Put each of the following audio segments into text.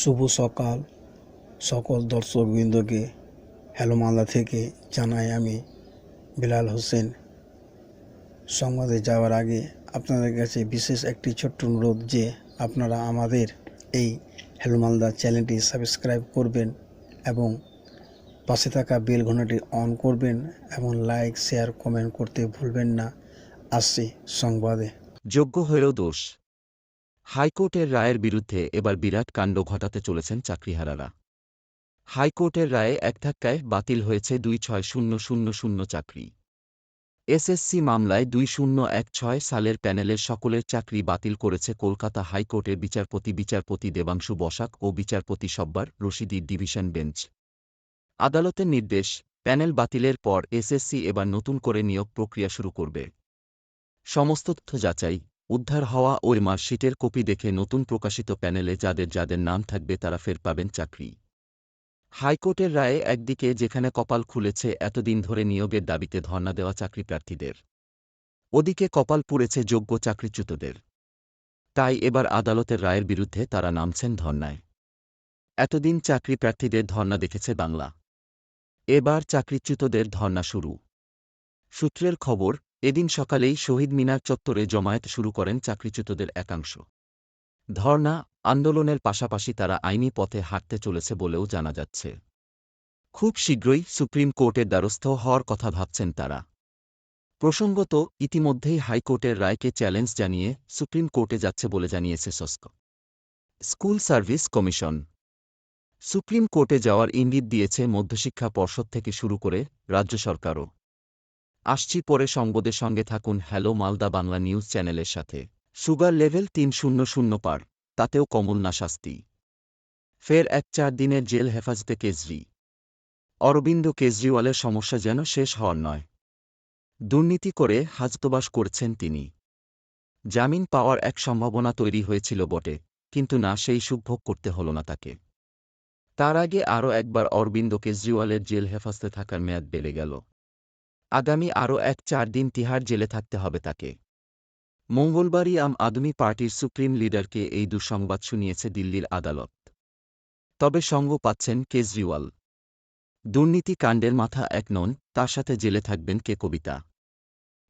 শুভ সকাল। সকল দর্শকবৃন্দকে হ্যালো মালদা থেকে জানাই আমি বিলাল হোসেন। সংবাদে যাওয়ার আগে আপনাদের কাছে বিশেষ একটি ছোট্ট অনুরোধ যে আপনারা আমাদের এই হ্যালো মালদা চ্যানেলটি সাবস্ক্রাইব করবেন এবং পাশে থাকা বেল ঘন্টাটি অন করবেন এবং লাইক, শেয়ার, কমেন্ট করতে ভুলবেন না। আসছি সংবাদে। যোগ্য হয়েও দোষ। হাইকোর্টের রায়ের বিরুদ্ধে এবার বিরাট কাণ্ড ঘটাতে চলেছেন চাকরিহারারা। হাইকোর্টের রায়ে এক ধাক্কায় বাতিল হয়েছে দুই ছয় শূন্য শূন্য শূন্য চাকরি। এসএসসি মামলায় দুই শূন্য এক ছয় সালের প্যানেলের সকলের চাকরি বাতিল করেছে কলকাতা হাইকোর্টের বিচারপতি বিচারপতি দেবাংশু বসাক ও বিচারপতি সব্বার রশিদির ডিভিশন বেঞ্চ। আদালতের নির্দেশ, প্যানেল বাতিলের পর এসএসসি এবার নতুন করে নিয়োগ প্রক্রিয়া শুরু করবে। সমস্ত তথ্য যাচাই, উদ্ধার হওয়া ওই মার্কশিটের কপি দেখে নতুন প্রকাশিত প্যানেলে যাদের যাদের নাম থাকবে তারা ফের পাবেন চাকরি। হাইকোর্টের রায়ে একদিকে যেখানে কপাল খুলেছে এতদিন ধরে নিয়োগের দাবিতে ধর্ণা দেওয়া চাকরি প্রার্থীদের। ওদিকে কপাল পুড়েছে যোগ্য চাকরিচ্যুতদের। তাই এবার আদালতের রায়ের বিরুদ্ধে তারা নামছেন ধর্নায় এতদিন চাকরি প্রার্থীদের ধর্ণা দেখেছে বাংলা। এবার চাকরিচ্যুতদের ধর্ণা শুরু। সূত্রের খবর এদিন সকালেই শহীদ মিনার চত্বরে জমায়েত শুরু করেন চাকরিচ্যুতদের একাংশ। ধর্ণা আন্দোলনের পাশাপাশি তারা আইনি পথে হাঁটতে চলেছে বলেও জানা যাচ্ছে। খুব শীঘ্রই সুপ্রিম কোর্টের দ্বারস্থ হওয়ার কথা ভাবছেন তারা। প্রসঙ্গত, ইতিমধ্যেই হাইকোর্টের রায়কে চ্যালেঞ্জ জানিয়ে সুপ্রিম কোর্টে যাচ্ছে বলে জানিয়েছে সস্ক। School service commission. সুপ্রিম কোর্টে যাওয়ার ইঙ্গিত দিয়েছে মধ্যশিক্ষা পর্ষদ থেকে শুরু করে রাজ্য সরকারও। আসছি পরে সংবাদের সঙ্গে থাকুন হ্যালো মালদা বাংলা নিউজ চ্যানেলের সাথে। সুগার লেভেল তিন শূন্য শূন্য পার, তাতেও কমল না শাস্তি। ফের এক চার দিনের জেল হেফাজতে কেজরি। অরবিন্দ কেজরিওয়ালের সমস্যা যেন শেষ হওয়ার নয়। দুর্নীতি করে হাজতবাস করছেন তিনি। জামিন পাওয়ার এক সম্ভাবনা তৈরি হয়েছিল বটে, কিন্তু না সেই সুখভোগ করতে হল না তাকে। তার আগে আরও একবার অরবিন্দ কেজরিওয়ালের জেল হেফাজতে থাকার মেয়াদ বেড়ে গেল। আগামী আরও এক চার দিন তিহার জেলে থাকতে হবে তাকে। মঙ্গলবারই আম আদমি পার্টির সুপ্রিম লিডারকে এই দুঃসংবাদ শুনিয়েছে দিল্লির আদালত। তবে সঙ্গ পাচ্ছেন কেজরিওয়াল। দুর্নীতি কাণ্ডের মাথা এক নন, তার সাথে জেলে থাকবেন কে কবিতা।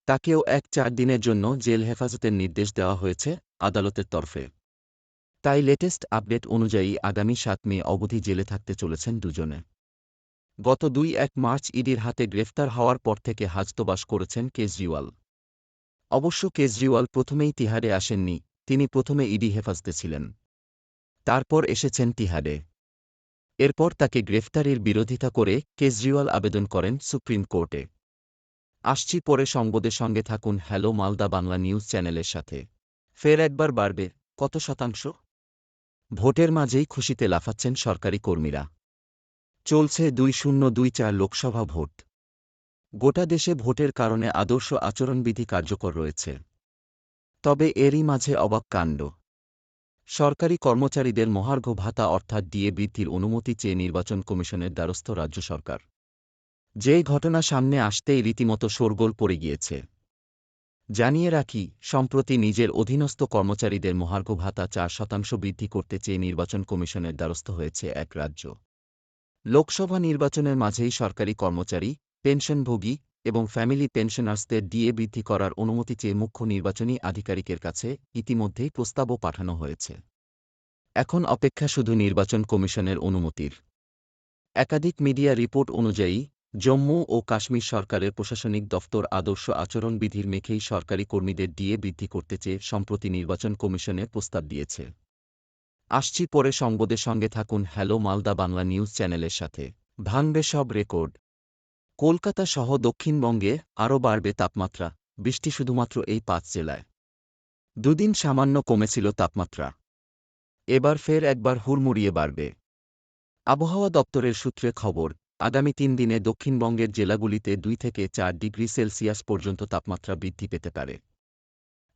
তাকেও এক চার দিনের জন্য জেল হেফাজতের নির্দেশ দেওয়া হয়েছে আদালতের তরফে। তাই লেটেস্ট আপডেট অনুযায়ী আগামী সাত মে অবধি জেলে থাকতে চলেছেন দুজনে। গত দুই এক মার্চ ইডির হাতে গ্রেফতার হওয়ার পর থেকে হাজতবাস করেছেন কেজরিওয়াল। অবশ্য কেজরিওয়াল প্রথমেই তিহারে আসেননি, তিনি প্রথমে ইডি হেফাজতে ছিলেন। তারপর এসেছেন তিহারে। এরপর তাকে গ্রেফতারের বিরোধিতা করে কেজরিওয়াল আবেদন করেন সুপ্রিম কোর্টে। আসছি পরে সংবাদের সঙ্গে থাকুন হ্যালো মালদা বাংলা নিউজ চ্যানেলের সাথে। ফের একবার বাড়বে, কত শতাংশ? ভোটের মাঝেই খুশিতে লাফাচ্ছেন সরকারি কর্মীরা। চলছে দুই শূন্য দুই চার লোকসভা ভোট। গোটা দেশে ভোটের কারণে আদর্শ আচরণবিধি কার্যকর রয়েছে। তবে এরই মাঝে অবাক কাণ্ড। সরকারি কর্মচারীদের মহার্ঘ ভাতা অর্থাৎ ডিএ বৃদ্ধির অনুমতি চেয়ে নির্বাচন কমিশনের দ্বারস্থ রাজ্য সরকার। যে ঘটনা সামনে আসতেই রীতিমতো শোরগোল পড়ে গিয়েছে। জানিয়ে রাখি, সম্প্রতি নিজের অধীনস্থ কর্মচারীদের মহার্ঘ ভাতা চার শতাংশ বৃদ্ধি করতে চেয়ে নির্বাচন কমিশনের দ্বারস্থ হয়েছে এক রাজ্য। লোকসভা নির্বাচনের মাঝেই সরকারি কর্মচারী, পেনশনভোগী এবং ফ্যামিলি পেনশনার্সদের ডিএ বৃদ্ধি করার অনুমতি চেয়ে মুখ্য নির্বাচনী আধিকারিকের কাছে ইতিমধ্যেই প্রস্তাবও পাঠানো হয়েছে। এখন অপেক্ষা শুধু নির্বাচন কমিশনের অনুমতির। একাধিক মিডিয়া রিপোর্ট অনুযায়ী, জম্মু ও কাশ্মীর সরকারের প্রশাসনিক দফতর আদর্শ আচরণবিধির মেখেই সরকারি কর্মীদের ডিএ বৃদ্ধি করতে চেয়ে সম্প্রতি নির্বাচন কমিশনের প্রস্তাব দিয়েছে। আসছি পরে সংবাদের সঙ্গে থাকুন হ্যালো মালদা বাংলা নিউজ চ্যানেলের সাথে। ভাঙবে সব রেকর্ড। কলকাতা সহ দক্ষিণবঙ্গে আরও বাড়বে তাপমাত্রা। বৃষ্টি শুধুমাত্র এই পাঁচ জেলায়। দুদিন সামান্য কমেছিল তাপমাত্রা। এবার ফের একবার হুড়মুড়িয়ে বাড়বে। আবহাওয়া দপ্তরের সূত্রে খবর, আগামী তিন দিনে দক্ষিণবঙ্গের জেলাগুলিতে দুই থেকে চার ডিগ্রি সেলসিয়াস পর্যন্ত তাপমাত্রা বৃদ্ধি পেতে পারে।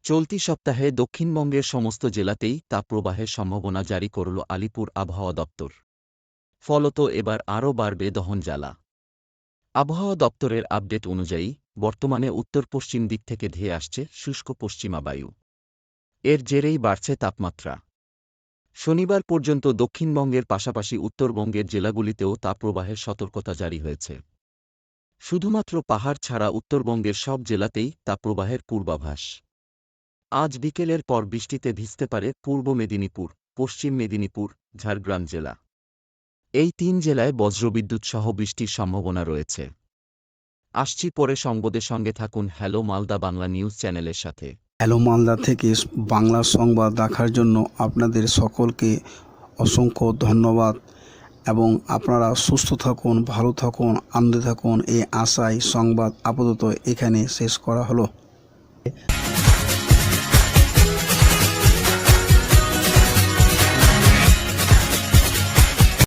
চলতি সপ্তাহে দক্ষিণবঙ্গের সমস্ত জেলাতেই তাপপ্রবাহের সম্ভাবনা জারি করল আলিপুর আবহাওয়া দপ্তর। ফলত এবার আরও বাড়বে দহন জ্বালা। আবহাওয়া দপ্তরের আপডেট অনুযায়ী, বর্তমানে উত্তর পশ্চিম দিক থেকে ধেয়ে আসছে শুষ্ক পশ্চিমা বায়ু। এর জেরেই বাড়ছে তাপমাত্রা। শনিবার পর্যন্ত দক্ষিণবঙ্গের পাশাপাশি উত্তরবঙ্গের জেলাগুলিতেও তাপপ্রবাহের সতর্কতা জারি হয়েছে। শুধুমাত্র পাহাড় ছাড়া উত্তরবঙ্গের সব জেলাতেই তাপপ্রবাহের পূর্বাভাস। আজ বিকেলের পর বৃষ্টিতে ভিজতে পারে পূর্ব মেদিনীপুর, পশ্চিম মেদিনীপুর, ঝাড়গ্রাম জেলা। এই তিন জেলায় বজ্রবিদ্যুৎ সহ বৃষ্টির সম্ভাবনা রয়েছে। আসছি পরে সংবাদের সঙ্গে থাকুন হ্যালো মালদা বাংলা নিউজ চ্যানেলের সাথে। হ্যালো মালদা থেকে বাংলা সংবাদ দেখার জন্য আপনাদের সকলকে অসংখ্য ধন্যবাদ এবং আপনারা সুস্থ থাকুন, ভালো থাকুন, আনন্দে থাকুন। এই আশায় সংবাদ আপাতত এখানে শেষ করা হলো।